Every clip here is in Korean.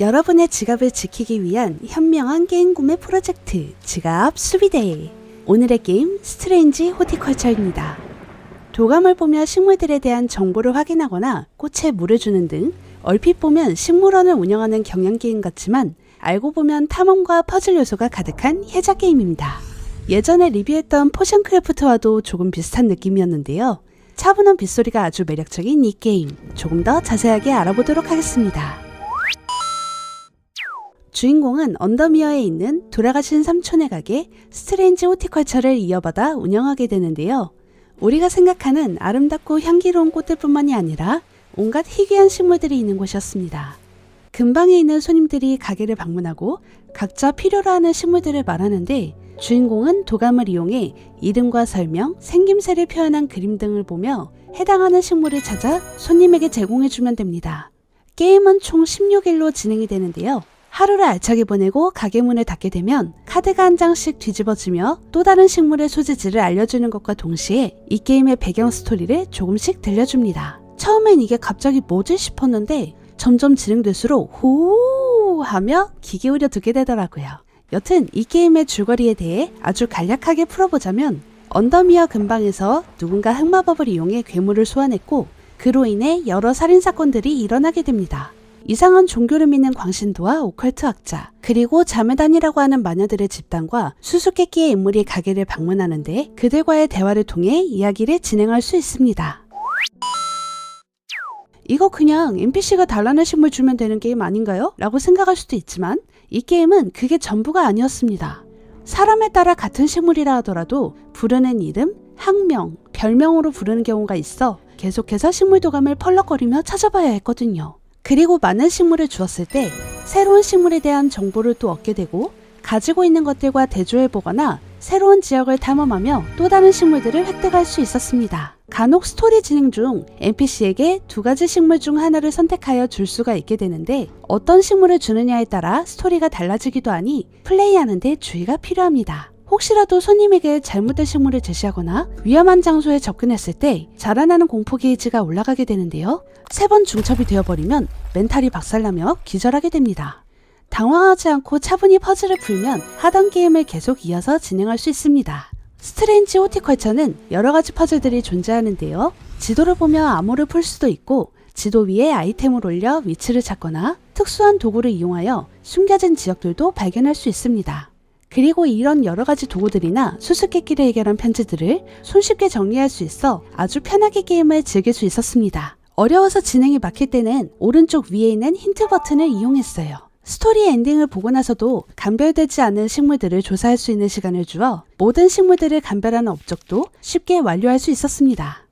여러분의 지갑을 지키기 위한 현명한 게임 구매 프로젝트 지갑 수비대 오늘의 게임 스트레인지 호티컬처입니다. 도감을 보며 식물들에 대한 정보를 확인하거나 꽃에 물을 주는 등 얼핏 보면 식물원을 운영하는 경영 게임 같지만 알고 보면 탐험과 퍼즐 요소가 가득한 해자 게임입니다. 예전에 리뷰했던 포션 크래프트와도 조금 비슷한 느낌이었는데요. 차분한 빗소리가 아주 매력적인 이 게임 조금 더 자세하게 알아보도록 하겠습니다. 주인공은 언더미어에 있는 돌아가신 삼촌의 가게 스트레인지 호티컬처를 이어받아 운영하게 되는데요. 우리가 생각하는 아름답고 향기로운 꽃들뿐만이 아니라 온갖 희귀한 식물들이 있는 곳이었습니다. 근방에 있는 손님들이 가게를 방문하고 각자 필요로 하는 식물들을 말하는데 주인공은 도감을 이용해 이름과 설명, 생김새를 표현한 그림 등을 보며 해당하는 식물을 찾아 손님에게 제공해주면 됩니다. 게임은 총 16일로 진행이 되는데요. 하루를 알차게 보내고 가게 문을 닫게 되면 카드가 한 장씩 뒤집어지며 또 다른 식물의 소재지를 알려주는 것과 동시에 이 게임의 배경 스토리를 조금씩 들려줍니다. 처음엔 이게 갑자기 뭐지 싶었는데 점점 진행될수록 호 하며 귀 기울여 두게 되더라고요. 여튼 이 게임의 줄거리에 대해 아주 간략하게 풀어보자면 언더미어 근방에서 누군가 흑마법을 이용해 괴물을 소환했고 그로 인해 여러 살인사건들이 일어나게 됩니다. 이상한 종교를 믿는 광신도와 오컬트 학자, 그리고 자매단이라고 하는 마녀들의 집단과 수수께끼의 인물이 가게를 방문하는데 그들과의 대화를 통해 이야기를 진행할 수 있습니다. 이거 그냥 NPC가 달라는 식물 주면 되는 게임 아닌가요? 라고 생각할 수도 있지만 이 게임은 그게 전부가 아니었습니다. 사람에 따라 같은 식물이라 하더라도 부르는 이름, 학명, 별명으로 부르는 경우가 있어 계속해서 식물 도감을 펄럭거리며 찾아봐야 했거든요. 그리고 많은 식물을 주었을 때 새로운 식물에 대한 정보를 또 얻게 되고 가지고 있는 것들과 대조해 보거나 새로운 지역을 탐험하며 또 다른 식물들을 획득할 수 있었습니다. 간혹 스토리 진행 중 NPC에게 두 가지 식물 중 하나를 선택하여 줄 수가 있게 되는데 어떤 식물을 주느냐에 따라 스토리가 달라지기도 하니 플레이하는데 주의가 필요합니다. 혹시라도 손님에게 잘못된 식물을 제시하거나 위험한 장소에 접근했을 때 자라나는 공포 게이지가 올라가게 되는데요. 세 번 중첩이 되어버리면 멘탈이 박살나며 기절하게 됩니다. 당황하지 않고 차분히 퍼즐을 풀면 하던 게임을 계속 이어서 진행할 수 있습니다. 스트레인지 호티컬처는 여러 가지 퍼즐들이 존재하는데요. 지도를 보며 암호를 풀 수도 있고 지도 위에 아이템을 올려 위치를 찾거나 특수한 도구를 이용하여 숨겨진 지역들도 발견할 수 있습니다. 그리고 이런 여러 가지 도구들이나 수수께끼를 해결한 편지들을 손쉽게 정리할 수 있어 아주 편하게 게임을 즐길 수 있었습니다. 어려워서 진행이 막힐 때는 오른쪽 위에 있는 힌트 버튼을 이용했어요. 스토리 엔딩을 보고 나서도 감별되지 않은 식물들을 조사할 수 있는 시간을 주어 모든 식물들을 감별하는 업적도 쉽게 완료할 수 있었습니다.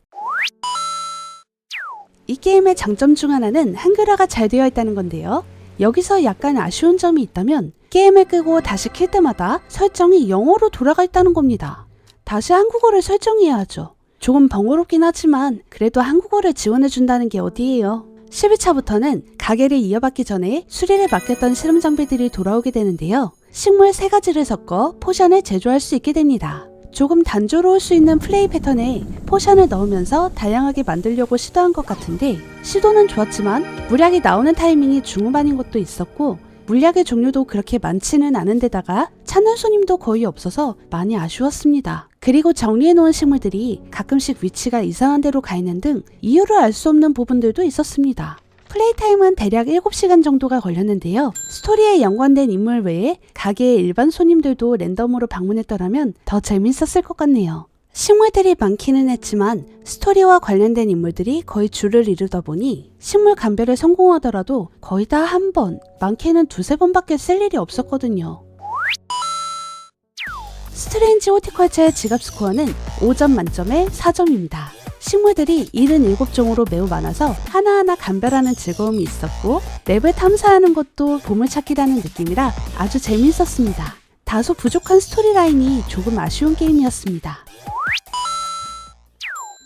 이 게임의 장점 중 하나는 한글화가 잘 되어 있다는 건데요. 여기서 약간 아쉬운 점이 있다면 게임을 끄고 다시 킬 때마다 설정이 영어로 돌아가 있다는 겁니다. 다시 한국어를 설정해야 하죠. 조금 번거롭긴 하지만 그래도 한국어를 지원해준다는 게 어디예요. 12차부터는 가게를 이어받기 전에 수리를 맡겼던 실험 장비들이 돌아오게 되는데요. 식물 3가지를 섞어 포션을 제조할 수 있게 됩니다. 조금 단조로울 수 있는 플레이 패턴에 포션을 넣으면서 다양하게 만들려고 시도한 것 같은데 시도는 좋았지만 물약이 나오는 타이밍이 중후반인 것도 있었고 물약의 종류도 그렇게 많지는 않은데다가 찾는 손님도 거의 없어서 많이 아쉬웠습니다. 그리고 정리해 놓은 식물들이 가끔씩 위치가 이상한 데로 가 있는 등 이유를 알 수 없는 부분들도 있었습니다. 플레이 타임은 대략 7시간 정도가 걸렸는데요. 스토리에 연관된 인물 외에 가게의 일반 손님들도 랜덤으로 방문했더라면 더 재밌었을 것 같네요. 식물들이 많기는 했지만 스토리와 관련된 인물들이 거의 줄을 이루다 보니 식물 감별에 성공하더라도 거의 다 한 번, 많게는 두세 번밖에 쓸 일이 없었거든요. 스트레인지 호티컬처의 지갑 스코어는 5점 만점에 4점입니다. 식물들이 77종으로 매우 많아서 하나하나 감별하는 즐거움이 있었고 맵을 탐사하는 것도 보물찾기라는 느낌이라 아주 재미있었습니다. 다소 부족한 스토리라인이 조금 아쉬운 게임이었습니다.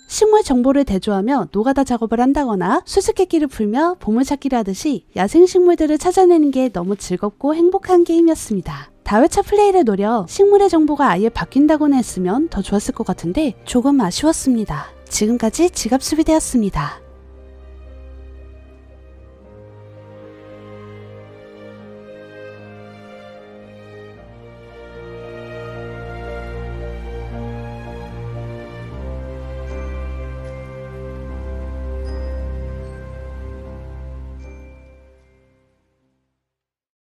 식물 정보를 대조하며 노가다 작업을 한다거나 수수께끼를 풀며 보물찾기를 하듯이 야생식물들을 찾아내는 게 너무 즐겁고 행복한 게임이었습니다. 다회차 플레이를 노려 식물의 정보가 아예 바뀐다거나 했으면 더 좋았을 것 같은데 조금 아쉬웠습니다. 지금까지 지갑수비되었습니다.